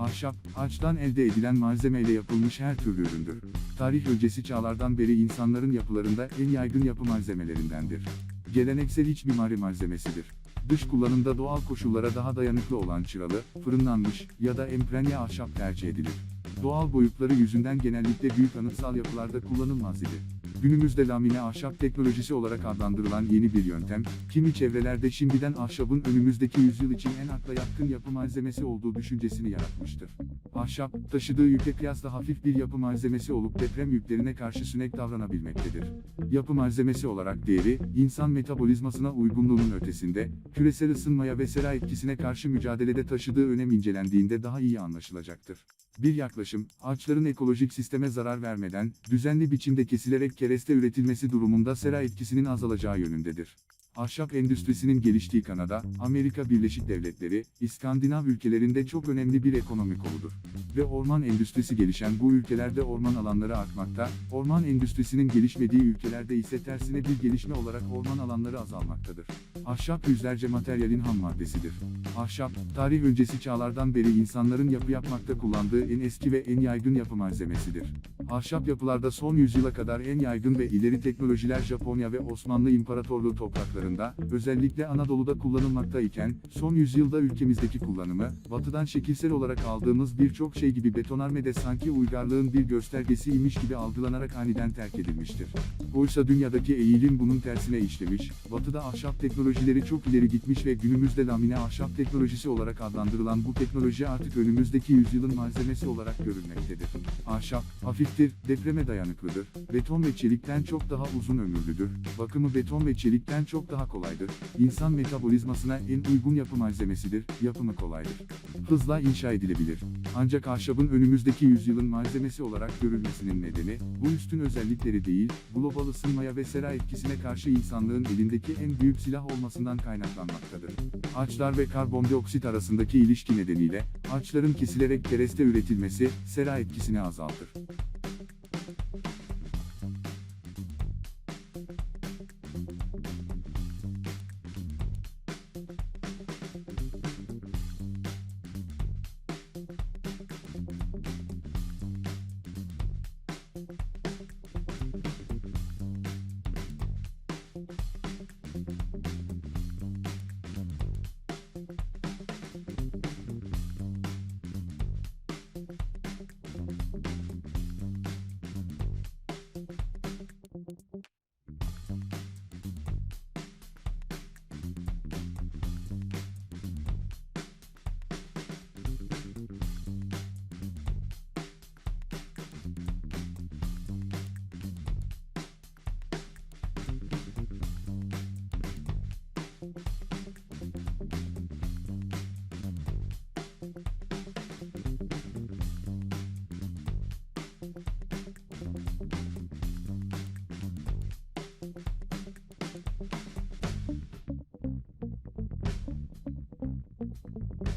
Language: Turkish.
Ahşap, ağaçtan elde edilen malzemeyle yapılmış her türlü üründür. Tarih öncesi çağlardan beri insanların yapılarında en yaygın yapı malzemelerindendir. Geleneksel iç mimari malzemesidir. Dış kullanımda doğal koşullara daha dayanıklı olan çıralı, fırınlanmış ya da emprenye ahşap tercih edilir. Doğal boyutları yüzünden genellikle büyük anıtsal yapılarda kullanılmaz idi. Günümüzde lamine ahşap teknolojisi olarak adlandırılan yeni bir yöntem, kimi çevrelerde şimdiden ahşabın önümüzdeki yüzyıl için en akla yatkın yapı malzemesi olduğu düşüncesini yaratmıştır. Ahşap, taşıdığı yüke kıyasla hafif bir yapı malzemesi olup deprem yüklerine karşı sünek davranabilmektedir. Yapı malzemesi olarak değeri, insan metabolizmasına uygunluğunun ötesinde, küresel ısınmaya ve sera etkisine karşı mücadelede taşıdığı önem incelendiğinde daha iyi anlaşılacaktır. Bir yaklaşım, ağaçların ekolojik sisteme zarar vermeden, düzenli biçimde kesilerek kereste üretilmesi durumunda sera etkisinin azalacağı yönündedir. Ahşap endüstrisinin geliştiği Kanada, Amerika Birleşik Devletleri, İskandinav ülkelerinde çok önemli bir ekonomi koludur. Ve orman endüstrisi gelişen bu ülkelerde orman alanları artmakta, orman endüstrisinin gelişmediği ülkelerde ise tersine bir gelişme olarak orman alanları azalmaktadır. Ahşap yüzlerce materyalin ham maddesidir. Ahşap, tarih öncesi çağlardan beri insanların yapı yapmakta kullandığı en eski ve en yaygın yapı malzemesidir. Ahşap yapılarda son yüzyıla kadar en yaygın ve ileri teknolojiler Japonya ve Osmanlı İmparatorluğu topraklarında, özellikle Anadolu'da kullanılmakta iken, son yüzyılda ülkemizdeki kullanımı, batıdan şekilsel olarak aldığımız birçok şey gibi betonarmede sanki uygarlığın bir göstergesiymiş gibi algılanarak aniden terk edilmiştir. Oysa dünyadaki eğilim bunun tersine işlemiş, batıda ahşap teknolojileri çok ileri gitmiş ve günümüzde lamine ahşap teknolojisi olarak adlandırılan bu teknoloji artık önümüzdeki yüzyılın malzemesi olarak görülmektedir. Ahşap, hafiftir, depreme dayanıklıdır, beton ve çelikten çok daha uzun ömürlüdür, bakımı beton ve çelikten daha kolaydır, insan metabolizmasına en uygun yapı malzemesidir, yapımı kolaydır. Hızla inşa edilebilir. Ancak ahşabın önümüzdeki yüzyılın malzemesi olarak görülmesinin nedeni, bu üstün özellikleri değil, global ısınmaya ve sera etkisine karşı insanlığın elindeki en büyük silah olmasından kaynaklanmaktadır. Ağaçlar ve karbondioksit arasındaki ilişki nedeniyle, ağaçların kesilerek kereste üretilmesi, sera etkisini azaltır.